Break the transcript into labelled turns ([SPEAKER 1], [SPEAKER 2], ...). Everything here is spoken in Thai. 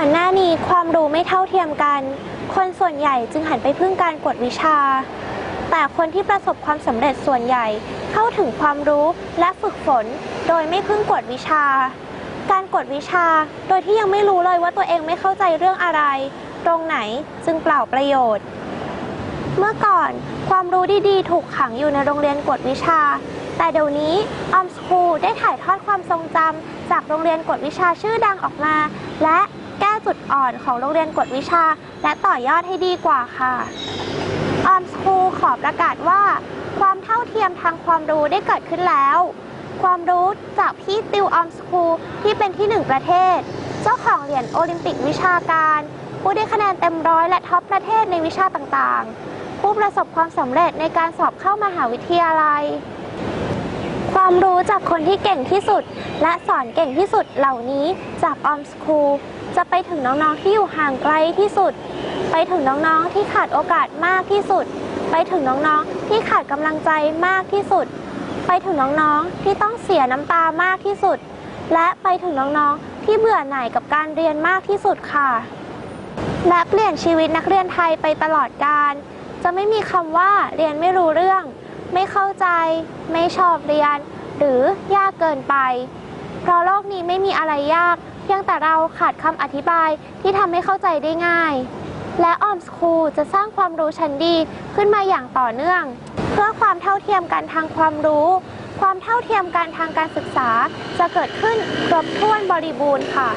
[SPEAKER 1] อนหน้านี้ความรู้ไม่เท่าเทียมกัน คนส่วนใหญ่จึงหันไปพึ่งการกวดวิชา แต่คนที่ประสบความสำเร็จส่วนใหญ่เข้าถึงความรู้และฝึกฝน โดยไม่พึ่งกวดวิชา การกวดวิชาโดยที่ยังไม่รู้เลยว่าตัวเองไม่เข้าใจเรื่องอะไร ตรงไหนจึงเปล่าประโยชน์ เมื่อก่อนความรู้ดีๆ ถูกขังอยู่ในโรงเรียนกวดวิชา แต่เดี๋ยวนี้ออมสคูลได้ถ่ายทอดความทรงจำจากโรงเรียนกวดวิชาชื่อดังออกมา และ จุดอ่อนของโรงเรียนกวดวิชา และต่อยอดให้ดีกว่าค่ะออมสคูลขอประกาศว่า ความเท่าเทียมทางความรู้ได้เกิดขึ้นแล้ว ความรู้จากพี่ติวออมสคูลที่เป็นที่หนึ่งประเทศ เจ้าของเหรียญโอลิมปิกวิชาการ ผู้ได้คะแนนเต็มร้อยและท็อปประเทศในวิชาต่างๆ ผู้ประสบความสำเร็จในการสอบเข้ามหาวิทยาลัย ความรู้จากคนที่เก่งที่สุด และสอนเก่งที่สุดเหล่านี้จากออมสคูลจะไปถึงน้องๆที่อยู่ห่างไกลที่สุด ไปถึงน้องๆที่ขาดโอกาสมากที่สุด ไปถึงน้องๆที่ขาดกำลังใจมากที่สุด ไปถึงน้องๆที่ต้องเสียน้ำตามากที่สุด และไปถึงน้องๆที่เบื่อหน่ายกับการเรียนมากที่สุดค่ะ และเปลี่ยนชีวิตนักเรียนไทยไปตลอดกาลจะไม่มีคำว่าเรียนไม่รู้เรื่อง ไม่เข้า ไม่ชอบเรียน หรือยากเกินไป เพราะโลกนี้ไม่มีอะไรยาก เพียงแต่เราขาดคำอธิบายที่ทำให้เข้าใจได้ง่าย และออมสคูลจะสร้างความรู้ชั้นดีขึ้นมาอย่างต่อเนื่อง เพื่อความเท่าเทียมกันทางความรู้ ความเท่าเทียมกันทางการศึกษาจะเกิดขึ้นครบถ้วนบริบูรณ์ค่ะ